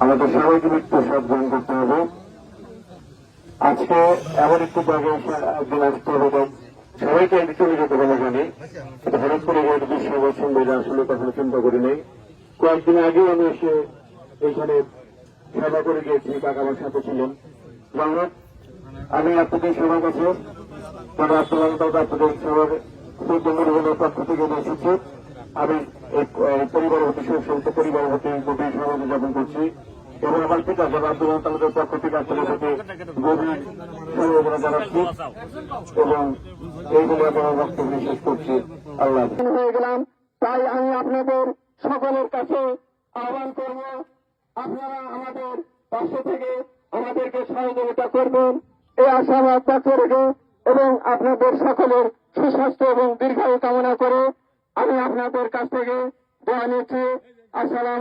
আমাদের সবাইকে মৃত্যু সব গ্রহণ করতে হবে আজকে এমন একটি জায়গায় একদিন আসতে হবে সবাইকে এটি চলে যেতে হবে জানি হঠাৎ করে বিশ্ব বছর বেজে আসলে কখনো চিন্তা করি নেই কয়েকদিন আগেও আমি এসে এইখানে সেবা করে গিয়েছি কাকা আমার সাথে ছিলেন আমি আপনাদের সবার কাছে আপনাদের সবার সুন্দর পক্ষ থেকে আমি পরিবারের প্রতি সংসদ পরিবারের প্রতি গভীর সমাজে যাপন করছি এবং আমার পিতা যারা আব্দুল তাদের পক্ষ থেকে আপনাদের সাথে গভীর সমবেদনা জানাচ্ছি এবং এই বলে আমি আমার বক্তব্য শেষ করছি। আল্লাহ। হয়ে গেলাম। তাই আমি আপনাদের সকলের কাছে আহ্বান করব, আপনারা আমাদের পাশে থেকে আমাদেরকে সহযোগিতা করবেন। এই আশাবাদ ব্যক্ত রেখে এবং আপনাদের সকলের সুস্বাস্থ্য এবং দীর্ঘায়ু কামনা করে আমি আপনাদের কাছ থেকে দোয়া নিচ্ছি। আসসালাম